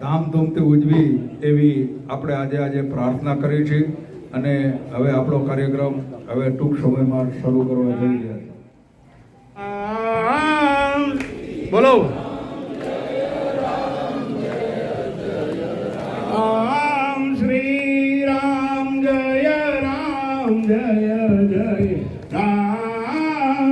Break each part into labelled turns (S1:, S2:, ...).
S1: ધામધૂમથી ઉજવી એવી આપણે આજે આજે પ્રાર્થના કરી છે અને હવે આપણો કાર્યક્રમ હવે ટૂંક સમયમાં શરૂ કરવા જઈ રહ્યા
S2: બોલો. રામ જય જય રામ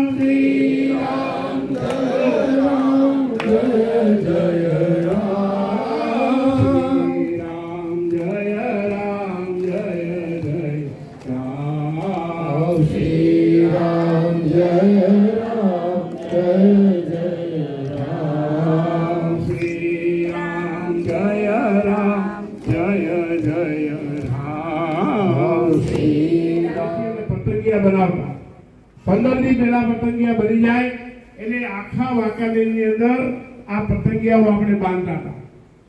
S2: આખા અંદર આ પતંગિયાઓ આપણે બાંધતા હતા.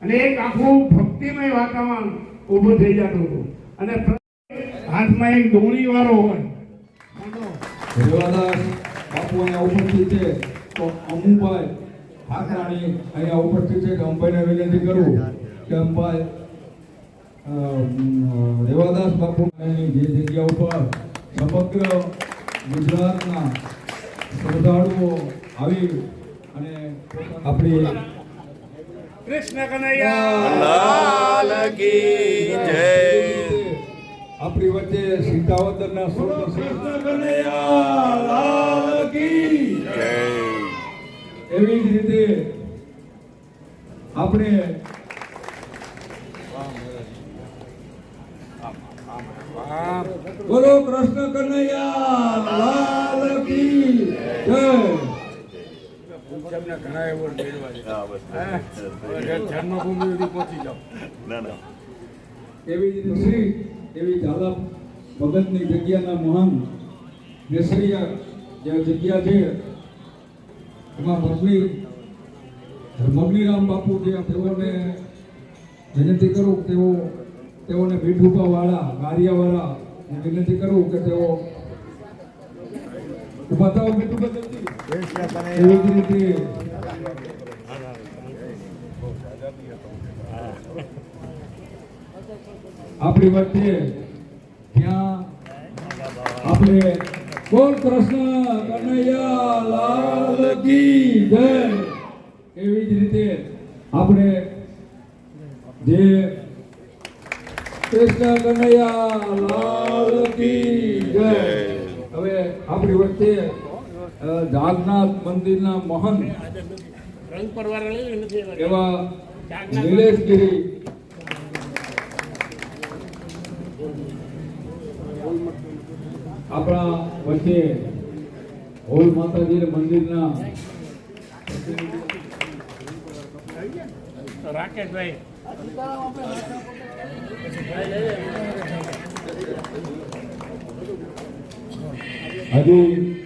S2: અને એક આખું ભક્તિમય વાતાવરણ ઊભું થઈ જતું હતું. અને હાથમાં એક ડોણી વાળો હોય.
S1: રેવાદાસ બાપુ અહીંયા ઉપસ્થિત છે. તો અમુભાઈ ઠાકરાણી અહીંયા ઉપસ્થિત છે. કે અંબાઈને વિનંતી કરું કે અંબાઈ અ, દેવાદાસ બાપુની જે જગ્યા ઉપર સમગ્ર ગુજરાતના શ્રદ્ધાળુઓ આવી અને આપણી
S2: કૃષ્ણ કનૈયા
S3: લાલ કી જય.
S1: આપણી વચ્ચે સીતાવદરના સ્વર્ગ
S2: કૃષ્ણ કનૈયા
S3: જય.
S1: એવી જ રીતે આપણે બોલો કૃષ્ણ કનૈયા લાલ કી જય.
S2: તમને ઘણા એવોર્ડ મેળવા છે.
S3: હા, બસ.
S2: હવે જન્મભૂમિ સુધી પહોંચી જાઓ.
S3: ના ના.
S1: એવી જ શ્રી એવી ઝાલા ભગતની જગ્યાના મહાન નેસરિયા જે જગ્યા છે એમાં મગની મગનીરામ બાપુ જે તેઓને વિનંતી કરું તેઓ તેઓને મીઠુપા વાળા ગારિયાવાળા વાળા વિનંતી કરું કે તેઓ ઊભા જલ્દી આપણી વચ્ચે ત્યાં આપણે બોલ કૃષ્ણ કનૈયા લાલ કી જય. એવી જ રીતે આપણે જે કૃષ્ણ કનૈયા લાલ કી જય. હવે આપણી વચ્ચે જાગનાથ મંદિરના મહંત એવા નિલેશગીરી આપણા વચ્ચે હોલ માતાજી મંદિરના
S2: રાકેશભાઈ.
S1: હજુ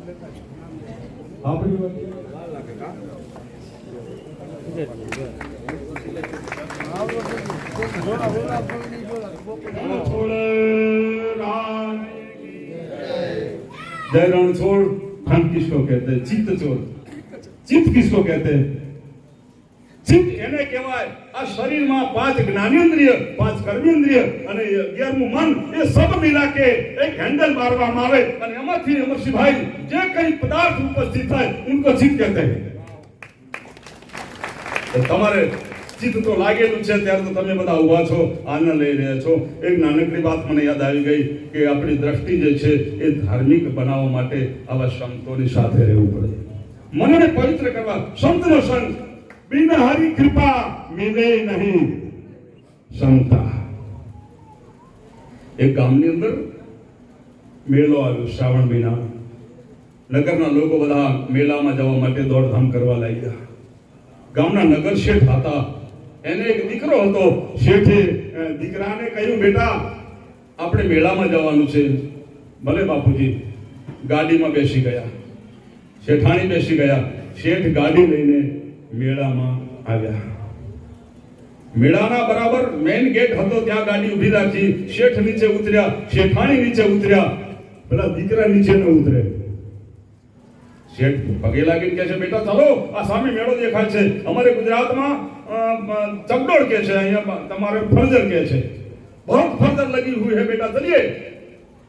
S1: લાલ આપણી વચ્ચે
S4: जय रणछोड़ धन किसको कहते हैं चित्त चोर चित्त किसको कहते हैं ચિત્ત એને કહેવાય આ શરીરમાં પાંચ જ્ઞાનેન્દ્રિય, પાંચ કર્મેન્દ્રિય અને અગિયારમું મન, એ સબ મિલા કે એક હેન્ડલ મારવામાં આવે અને એમાંથી અમરસિંહભાઈ જે કઈ પદાર્થ ઉપસ્થિત થાય, ઉનકો જીત કહેતા હે. તમારે જીત તો લાગેલું છે, ત્યારે તો તમે બધા ઊભા છો, આનંદ લઈ રહ્યા છો. એક નાનકડી વાત મને યાદ આવી ગઈ કે આપણી દ્રષ્ટિ જે છે, એ ધાર્મિક બનાવવા માટે આવા સંતોની સાથે રહેવું પડે. મનને પવિત્ર કરવા, સંતનો સંગ બિન હરી કૃપા મિલે નહીં સંતા એક ગામની અંદર મેળો આવ્યો શ્રાવણ મહિના. નગરના લોકો બધા મેળામાં જવા માટે દોડધામ કરવા લાગ્યા. ગામના નગર શેઠ હતા. એને એક દીકરો હતો. શેઠે દીકરાને કહ્યું, બેટા, આપણે મેળામાં જવાનું છે. ભલે બાપુજી, ગાડીમાં બેસી ગયા. શેઠાણી બેસી ગયા. શેઠ ગાડી લઈને મેળામાં આવ્યા. મેળાના બરાબર મેઇન ગેટ હતો, ત્યાં ગાડી ઊભી રાખી, શેઠ નીચે ઉતર્યા, શેઠાણી નીચે ઉતર્યા, પેલા દીકરા નીચે ન ઉતરે. શેઠ પગે લાગીને કહે છે, બેટા, ચાલો, આ સામે મેળો દેખાય છે. અમારે ગુજરાતમાં ચકડોળ કે છે, અહીંયા તમારે ફરજર કે છે. બહુ ફરજર લગી હુઈ હે બેટા, ચલીએ.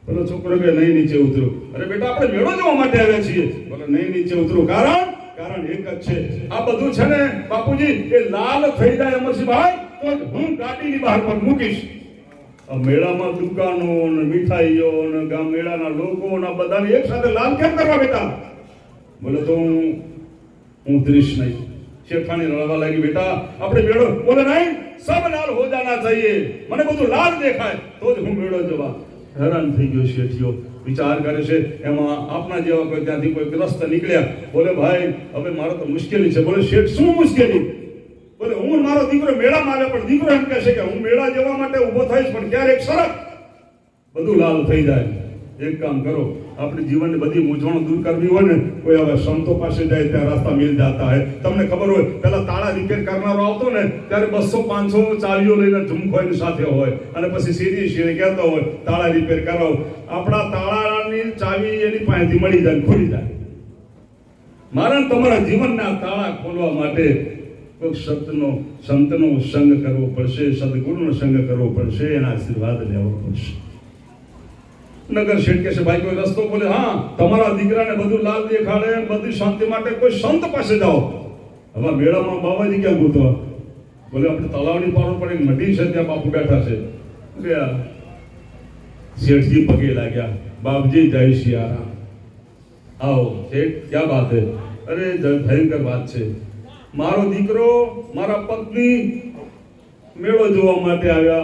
S4: પેલો છોકરો કે નહીં, નીચે ઉતરો. અરે બેટા, આપણે મેળો જોવા માટે આવ્યા છીએ. બોલે, નહીં, નીચે ઉતરો. કારણ કારણ એક જ છે. આ બધું છે ને, બાપુજી, એ લાલ થઈ જાય અમરસિંહભાઈ, તો હું ગાડીની બહાર પર મૂકીશ. મેળામાં દુકાનો ને મીઠાઈઓ ને ગામ મેળાના લોકો ને બધાને એક સાથે લાલ કેમ કરવા બેટા? બોલે તો હું હું ત્રીસ નહીં. શેઠાણી રડવા લાગી, બેટા, આપણે મેળો બોલે, નહીં, સબ લાલ હો જાના મને બધું લાલ દેખાય. તો જ હું મેળો જવા હેરાન થઈ ગયો શેઠિયો વિચાર કરે છે, એમાં આપના જેવા કોઈ ત્યાંથી કોઈ ગ્રસ્ત નીકળ્યા. બોલે, ભાઈ, હવે મારે તો મુશ્કેલી છે. બોલે, શેઠ, શું મુશ્કેલી? બોલે, હું મારો દીકરો મેળામાં આવે પણ દીકરો એમ કહેશે કે હું મેળા જવા માટે ઊભો થઈશ, પણ ક્યારેક સરસ બધું લાલ થઈ જાય. એક કામ કરો, આપણી જીવનની બધી મૂંઝવણો દૂર કરવી હોય ને, કોઈ હવે સંતો પાસે જાય, ત્યાં રાસ્તા મિલ જાતા હોય. તમને ખબર હોય, પેલા તાળા રિપેર કરનારો આવતો ને, ત્યારે બસો, પાંચસો ચાલીઓ લઈને ઝુમખો એની સાથે હોય. અને પછી સીધી સીધી કહેતો હોય, તાળા રિપેર કરાવો. આપણા તાળાની ચાવી એની પાસેથી મળી જાય ખોલી જાય. મારા તમારા જીવનના તાળા ખોલવા માટે સંતનો સંતનો સંગ કરવો પડશે, સદગુરુનો સંગ કરવો પડશે, એના આશીર્વાદ લેવો પડશે. નગર શેઠ કે છે ભાઈ કોઈ રસ્તો બોલે હા, તમારા દીકરાને બધું લાલ દેખાડે, બધી શાંતિ માટે કોઈ સંત પાસે જાઓ. હવે મેળામાં બાબાજી ક્યાં ગોતવા? બોલે, આપણે તલાવની પાડો એક નદી છે, ત્યાં બાપુ બેઠા છે. ગયા શેઠજી પગે લાગ્યા. બાપજી, જય શિયારામ. આવો, શેઠ, ક્યાં વાત હે? અરે ભયંકર વાત છે. મારો દીકરો મારા પત્ની મેળો જોવા માટે આવ્યા.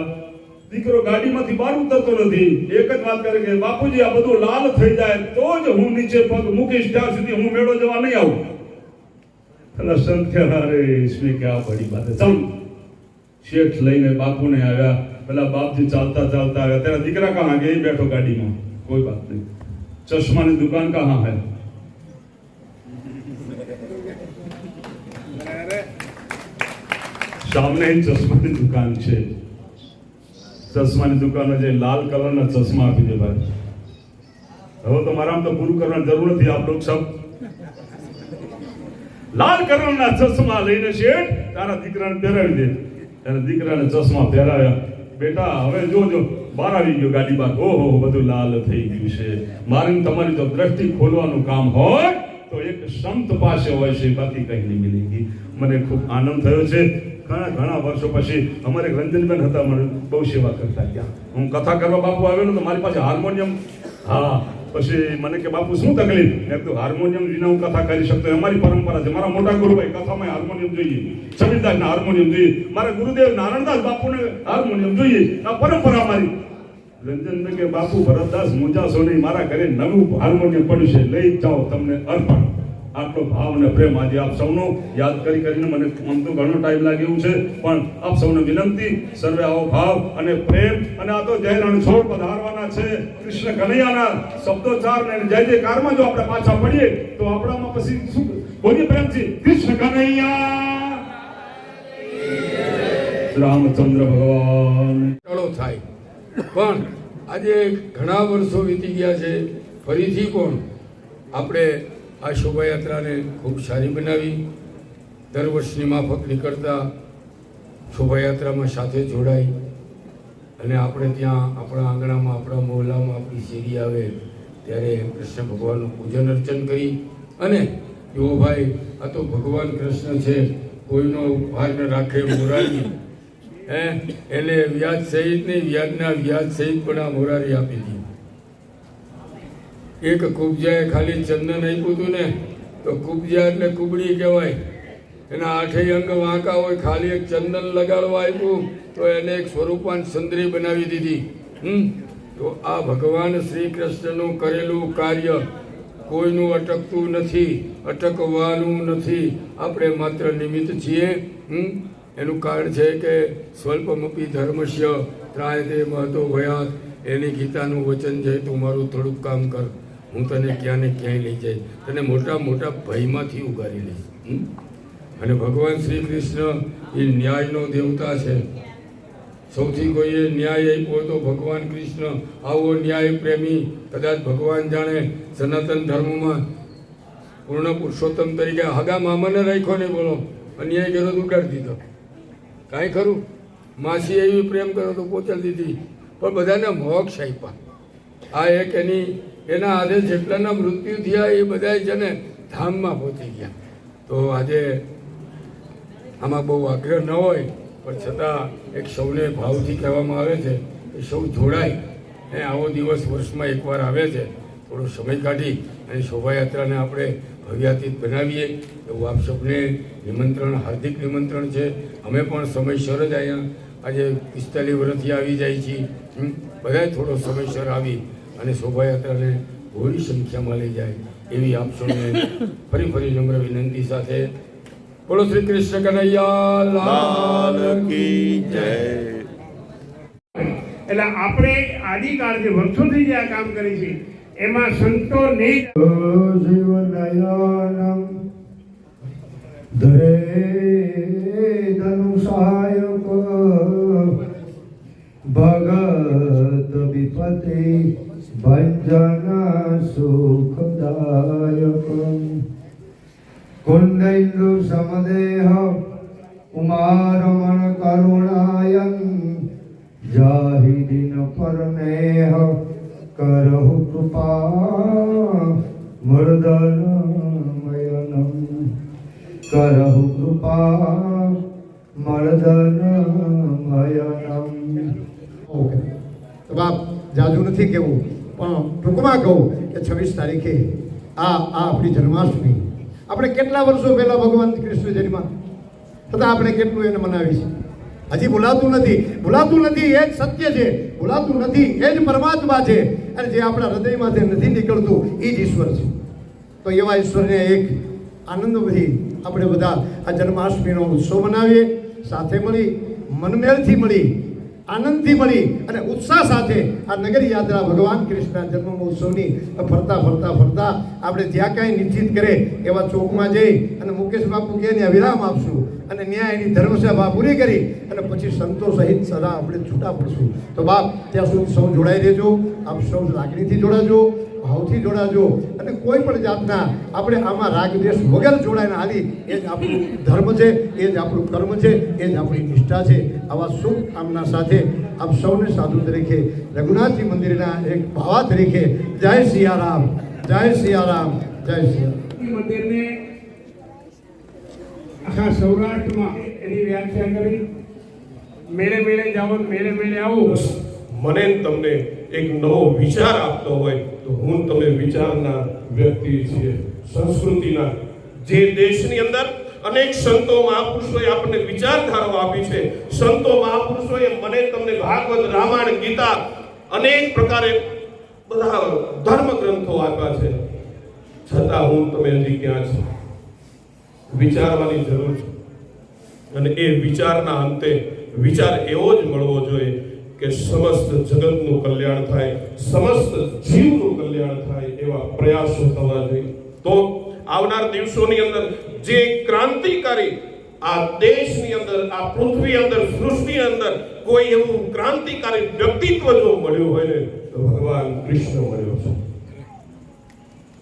S4: દીકરો ગાડીમાંથી બહાર ઉતરતો નથી. એક જ વાત કરે કે, બાપુજી, આ બધું લાલ થઈ જાય, તો જ હું નીચે પગ મૂકીશ ત્યાં સુધી હું મેળો જવા નહીં આવું. એટલે સંત કે અરે ઈશ્વી કે આ બડી વાત ચાલ. શેઠ લઈને બાપુને આવ્યા. પેલા બાપજી ચાલતા ચાલતા આવ્યા. તેરા દીકરા કહા કે બેઠો ગાડીમાં. કોઈ વાત નહીં. ચશ્માની દુકાન કહા હે? સામને ચશ્માની દુકાન છે. ચશ્માની દુકાન જે લાલ કલરના ચશ્મા આપી દે ભાઈ. હવે તો મારા તો પૂરું કરવાની જરૂર નથી આપ લોક સબ. લાલ કલરના ચશ્મા લઈને શેઠ તારા દીકરાને પહેરાવી દે. તારા દીકરાને ચશ્મા પહેરાવ્યા. બેટા, હવે જોજો બહાર આવી ગયો ગાડી બહાર ઓહો બધું લાલ થઈ ગયું છે. મારી તમારી જો દ્રષ્ટિ ખોલવાનું કામ હોય, તો એક સંત પાસે હોય છે, બાકી કઈ નહીં મિલેગી મને ખૂબ આનંદ થયો છે. ઘણા ઘણા વર્ષો પછી અમારે રંજનબેન હતા, મને બહુ સેવા કરતા ગયા હું કથા કરવા બાપુ આવ્યો ને, તો મારી પાસે હાર્મોનિયમ. હા પછી મને કે, બાપુ, શું તકલીફ? મેં કીધું, હાર્મોનિયમ વિના હું કથા કરી શકતો અમારી પરંપરા છે. મારા મોટા ગુરુભાઈ કથામાં હાર્મોનિયમ જોઈએ. છબીદાસના હાર્મોનિયમ જોઈએ. મારા ગુરુદેવ નારાયણદાસ બાપુને હાર્મોનિયમ જોઈએ. આ પરંપરા મારી રંજન કે, બાપુ, ભરતદાસ મુંજાશો નહીં. મારા ઘરે નવું હાર્મોનિયમ પડ્યું છે. લઈ જાઓ, તમને અર્પણ. આટલો ભાવ અને પ્રેમ આજે આપ સૌનો યાદ કરી કરીને મને આમ તો ઘણો ટાઈમ લાગે એવું છે, પણ આપ સૌને વિનંતી, સર્વે આવો ભાવ અને પ્રેમ અને આ તો જય રણછોડ પધારવાના છે, કૃષ્ણ કનૈયાના શબ્દોચાર ને જય જયકારમાં જો આપણે પાછા પડીએ, તો આપણામાં પછી શું, બોલીએ પ્રેમથી, કૃષ્ણ કનૈયા! રામચંદ્ર ભગવાન.
S5: ટળો થાય. પણ આજે ઘણા વર્ષો વીતી ગયા છે, ફરીથી કોણ? આપણે આ શોભાયાત્રાને ખૂબ સારી બનાવી. દર વર્ષની માફક નીકળતા શોભાયાત્રામાં સાથે જોડાઈ. અને આપણે ત્યાં આપણા આંગણામાં, આપણા મોહલ્લામાં આપણી શેરી આવે ત્યારે કૃષ્ણ ભગવાનનું પૂજન અર્ચન કરી. અને જુઓ ભાઈ, આ તો ભગવાન કૃષ્ણ છે, કોઈનો ભાર ન રાખે મોરારી. હે? એને વ્યાજ સહિત નહીં વ્યાજના વ્યાજ સહિત પણ આ મોરારી આપી હતી. એક કુબજાએ ખાલી ચંદન આપ્યું હતું ને, તો કુબજા એટલે કુબડી કહેવાય. એના આઠેય અંગ વાંકા હોય, ખાલી એક ચંદન લગાડવા આપ્યું, તો એને એક સ્વરૂપાન સુંદરી બનાવી દીધી. હમ? તો આ ભગવાન શ્રી કૃષ્ણનું કરેલું કાર્ય કોઈનું અટકતું નથી, અટકવાનું નથી. આપણે માત્ર નિમિત્ત છીએ. હમ? એનું કારણ છે કે સ્વલ્પમપી ધર્મસ્ય ત્રાય તે મહતો ભયાત. એની ગીતાનું વચન છે, તું મારું થોડુંક કામ કર. હું તને ક્યાં ને ક્યાંય લઈ જઈશ. તને મોટા મોટા ભયમાંથી ઉગારી લઈશ? અને ભગવાન શ્રી કૃષ્ણ એ ન્યાયનો દેવતા છે. સૌથી કોઈએ ન્યાય આપ્યો તો ભગવાન કૃષ્ણ. આવો ન્યાય પ્રેમી, કદાચ ભગવાન જાણે સનાતન ધર્મમાં પૂર્ણ પુરુષોત્તમ તરીકે હગા મામાને રાખ્યો નહીં બોલો, અન્યાય કર્યો તો ઉડાડી દીધો. કાંઈ ખરું? માસી એવી પ્રેમ કર્યો તો પોચાડી દીધી. પણ બધાને મોક્ષ આપ્યા. આ એક એની એના આજે જેટલાના મૃત્યુ થયા એ બધા છે ને ધામમાં પહોંચી ગયા. તો આજે આમાં બહુ આગ્રહ ન હોય, પણ છતાં એક સૌને ભાવથી કહેવામાં આવે છે એ સૌ જોડાય એ આવો દિવસ વર્ષમાં એકવાર આવે છે. થોડો સમય કાઢી અને શોભાયાત્રાને આપણે ભવ્યાતીત બનાવીએ. એવું આપ સૌને નિમંત્રણ, હાર્દિક નિમંત્રણ છે. અમે પણ સમયસર જ અહીંયા આજે પિસ્તાલીસ વર્ષથી આવી જાય છીએ. બધાય થોડો સમયસર આવી અને શોભાયાત્રાને ઘોડી સંખ્યામાં લઈ જાય એવી આપ સૌને ફરી ફરી નમ્ર વિનંતી સાથે. બોલો શ્રી કૃષ્ણ કનૈયા
S3: લાલ
S5: લાલ
S3: કી જય.
S2: એટલે આપણે આદિકાળથી વર્ષોથી જે આ કામ કરી છે. એમાં સંતો નહીં.
S6: જીવનયાનમ ધરેધનુષાયક ભગત વિપતે ભંજન સુખદાયક કુંડૈન્દુ સમદેહ ઉમારમણ કરુણાયન જાહિદિન પરમેહ કરહુ કૃપા મર્દનમયનમ કરહુ કૃપા મર્દનમયનમ
S7: ઓકે તો બાપ જાજુ નથી કહેવું પણ ટૂંકમાં કહું કે છવ્વીસ તારીખે આ આ આપણી જન્માષ્ટમી. આપણે કેટલા વર્ષો પહેલાં ભગવાન કૃષ્ણ જન્મા? છતાં આપણે કેટલું એને મનાવી છે હજી ભૂલાતું નથી. ભૂલાતું નથી એ જ સત્ય છે. ભૂલાતું નથી એ જ પરમાત્મા છે. અને જે આપણા હૃદયમાંથી નથી નીકળતું, એ જ ઈશ્વર છે. તો એવા ઈશ્વરને એક આનંદથી આપણે બધા આ જન્માષ્ટમીનો ઉત્સવ મનાવીએ. સાથે મળી, મનમેળથી મળી આનંદથી મળી અને ઉત્સાહ સાથે આ નગરી યાત્રા ભગવાન કૃષ્ણના જન્મ મહોત્સવની ફરતા ફરતા ફરતા આપણે જ્યાં કાંઈ નિશ્ચિત કરે એવા ચોકમાં જઈ અને મુકેશ બાપુ કે એને વિરામ આપશું. અને ન્યાયની ધર્મસભા પૂરી કરી અને પછી સંતો સહિત સદા આપણે છૂટા પડશું. તો બાપ, ત્યાં સુધી સૌ જોડાઈ રહેજો. આપ સૌ લાગણીથી જોડાજો. ભાવથી જોડાજો. અને કોઈ પણ જાતના આપણે આમાં રાગ દેશ વગર જોડાઈને હાલી એ જ આપણું ધર્મ છે એ જ આપણું કર્મ છે એ જ આપણી નિષ્ઠા છે. આવા શુભ કામના સાથે આપ સૌને સાધુ તરીકે રઘુનાથજી મંદિરના એક ભાવા તરીકે જય સિયારામ જય સિયારામ જય સિયારામ.
S2: મંદિરને આખા સૌરાષ્ટ્રમાં એની વ્યાખ્યા કરી. મેળે મેળે જાઓ મેળે મેળે આવો.
S8: મને તમને એક નવો વિચાર આપતો હોય. તો હું તમે વિચારના વ્યક્તિ છીએ, સંસ્કૃતિના. જે દેશની અંદર અનેક સંતો મહાપુરુષોએ આપણને વિચારધારાઓ આપી છે. સંતો મહાપુરુષોએ મને તમને ભાગવત, રામાયણ, ગીતા અનેક પ્રકારે બધા ધર્મ ગ્રંથો આપ્યા છે. છતાં હું તમે હજી ક્યાં છો? વિચારવાની જરૂર છે. અને એ વિચારના અંતે વિચાર એવો જ મળવો જોઈએ કે સમસ્ત જગતનું કલ્યાણ થાય, સમસ્ત જીવનું કલ્યાણ થાય એવા પ્રયાસો થવા જોઈએ. તો આવનાર દિવસોની અંદર જે ક્રાંતિકારી આ દેશની અંદર, આ પૃથ્વી અંદર સૃષ્ટિ અંદર કોઈ એવું ક્રાંતિકારી વ્યક્તિત્વ જો મળ્યું હોય ને, તો ભગવાન કૃષ્ણ મળ્યો છે.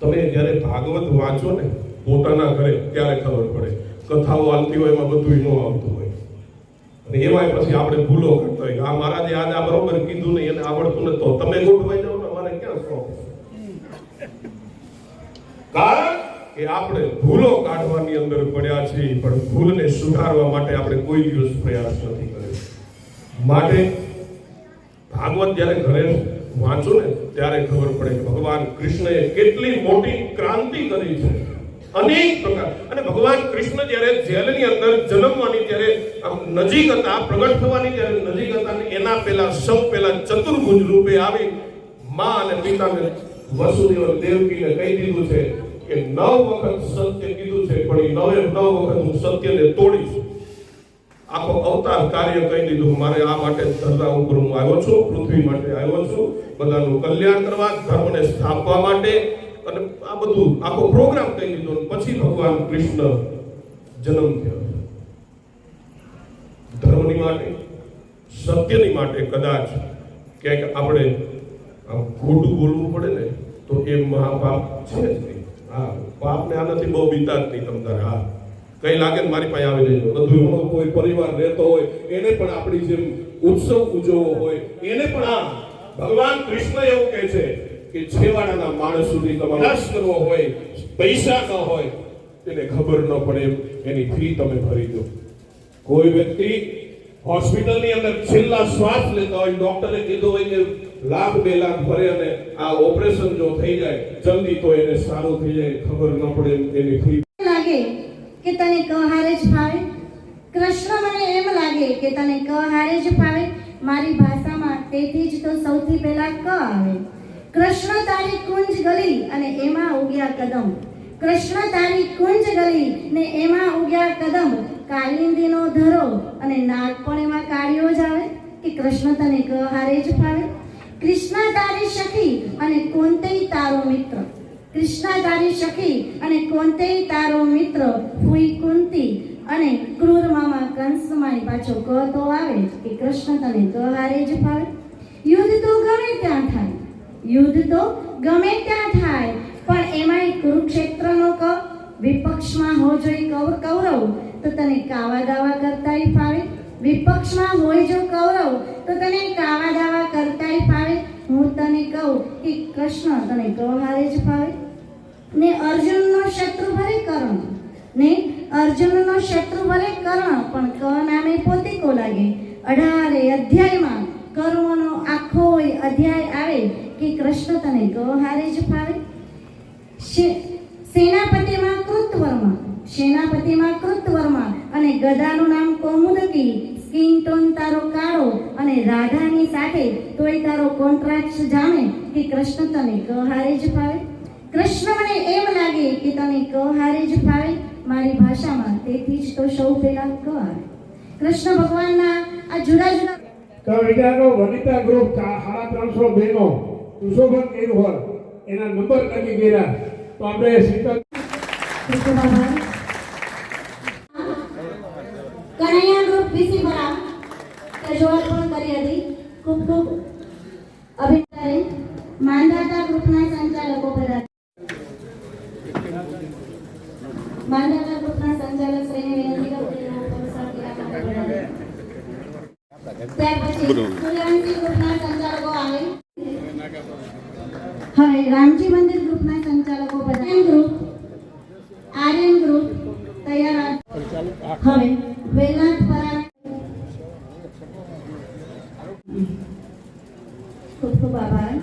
S8: તમે જ્યારે ભાગવત વાંચો ને, પોતાના ઘરે, ત્યારે ખબર પડે. કથાઓ આવતી હોય એમાં બધું ન આવતું હોય. અને એમાંય પછી આપણે ભૂલો કરતો હોય આ મહારાજે આજ બરોબર કીધું નહીં એને આવડતું નથી, તો તમે ગોઠવાઈ જાઓ ને મારે ક્યાં શોખ કારણ કે આપણે ભૂલો કાઢવાની અંદર પડ્યા છીએ, પણ ભૂલને સુધારવા માટે આપણે કોઈ દિવસ પ્રયાસ નથી કર્યો. માટે ભાગવત જ્યારે ઘરે વાંચો ને, ત્યારે ખબર પડે કે ભગવાન કૃષ્ણએ કેટલી મોટી ક્રાંતિ કરી છે. અનેક પ્રકાર. અને ભગવાન કૃષ્ણ જ્યારે જેલની અંદર જન્મવાની, ત્યારે આમ નજીક હતા, પ્રગટ થવાની જ્યારે નજીક હતા એના પહેલા, સૌ પહેલા ચતુર્ભુજ રૂપે આવી મા અને પિતાને વસુદેવ દેવકીને કહી દીધું છે કે નવ વખત સત્ય કીધું છે, પણ એ નવે નવ વખત હું સત્યને તોડીશ. આખો અવતાર કાર્ય કહી દીધું, મારે આ માટે ધરતા ઉપર હું આવ્યો છું, પૃથ્વી માટે આવ્યો છું. બધાનું કલ્યાણ કરવા, ધર્મને સ્થાપવા માટે અને આ બધું, આખો પ્રોગ્રામ કહી લીધો પછી ભગવાન કૃષ્ણ જન્મ થયો. ધર્મની માટે, સત્યની માટે કદાચ ક્યાંક આપણે ખોટું બોલવું પડે ને, તો એ મહાપાપ છે જ નહીં. હા, પાપને આનાથી બહુ બીતા જ નહીં તમ તારે. હા, કઈ લાગે ને મારી પાસે આવી જજો બધું કોઈ પરિવાર રહેતો હોય, એને પણ આપણી જેમ ઉત્સવ ઉજવવો હોય, એને પણ આ ભગવાન કૃષ્ણ એવું કહે છે કે છેવાડાના માણસ સુધી તમારે નાશ કરવો હોય પૈસા ન હોય તેને ખબર ન પડે એમ એની ફી તમે ભરી દો. કોઈ વ્યક્તિ હોસ્પિટલની અંદર છેલ્લા શ્વાસ લેતા હોય ડોક્ટરે કીધું હોય કે લાખ બે લાખ ભરે અને આ ઓપરેશન જો થઈ જાય જલ્દી તો એને સારું થઈ જાય ખબર ન પડે એની ફી.
S9: લાગે કે તને કહારે જ ફાવે? કૃષ્ણ મને એમ લાગે કે તને કહારે જ ફાવે? મારી ભાષામાં તેથી જ તો સૌથી પહેલા ક આવે. કૃષ્ણ તારી કુંજ ગલી અને એમાં ઉગ્યા કદમ. કૃષ્ણ તારી કુંજ ગલી ને એમાં ઉગ્યા કદમ. કાલિંદીનો ધરો અને નાગ પણ એમાં કાળિયો જ આવે કે કૃષ્ણ તને ગહારે જ ફાવે? કૃષ્ણ તારી સખી અને કોંતેય તારો મિત્ર. કૃષ્ણ તારી સખી અને કોંતેય તારો મિત્ર ફૂઈ કુંતી અને ક્રૂર મામા કંસમાં પાછો ક તો આવે કે કૃષ્ણ તને ક હારે જ ફાવે? યુદ્ધ તો ગમે ત્યાં થાય. યુદ્ધ તો ગમે ત્યાં થાય, પણ એમાંય કુરુક્ષેત્રનો કવ, વિપક્ષમાં હો જોઈ કૌ- કૌરવ, તો તને કાવા દાવા કરતાય ફાવે. વિપક્ષમાં હોય જો કૌરવ, તો તને કાવા દાવા કરતાય ફાવે. હું તને કહું કે કૃષ્ણ તને ગૌહારે જ ફાવે. ને અર્જુનનો શત્રુ ભલે કર્ણ, ને અર્જુનનો શત્રુ ભલે કર્ણ, પણ ક નામે પોતીકો લાગે. અઢારે અધ્યાયમાં કર્મનો આખો અધ્યાય આવે. કે કૃષ્ણ તને કહારે જ ફાવે? સેનાપતિમાં કૃતવર્મા સેનાપતિમાં કૃતવર્મા અને ગદાનું નામ કૌમુદકી, સ્કિન ટોન તારો કાળો અને રાધાની સાથે તોય તારો કોન્ટ્રાક્ટ જાણે કે કૃષ્ણ તને કહારે જ ફાવે? કૃષ્ણ મને એમ લાગે કે તને કહારે જ ફાવે. મારી ભાષામાં તેથી જ તો સૌ પહેલા ક આવે કૃષ્ણ ભગવાનના આ જુદા જુદા
S2: તો વિદ્યાર્થીઓ વનિતા ગ્રુપ સાડા ત્રણસો બહેનો સુશોભન કર્યું એના નંબર લખી ગયા. તો આપણે શીતલ
S9: કનૈયા ગ્રુપ વીસી બરા રજૂઆત પણ કરી હતી. ખૂબ ખૂબ અભિનંદન. માંધાતા ગ્રુપના સંચાલકો બધા માંધાતા ગ્રુપના સંચાલક શ્રીને વિનંતી કરું કે. ત્યાર પછી સૂર્યવંશી ગ્રુપના સંચાલકો આવે. હવે રામજી મંદિર ગ્રુપના સંચાલકો બધા ગ્રુપ આર્યન ગ્રુપ તૈયાર હવે વેલાંત પરાગ ખૂબ ખૂબ આભાર.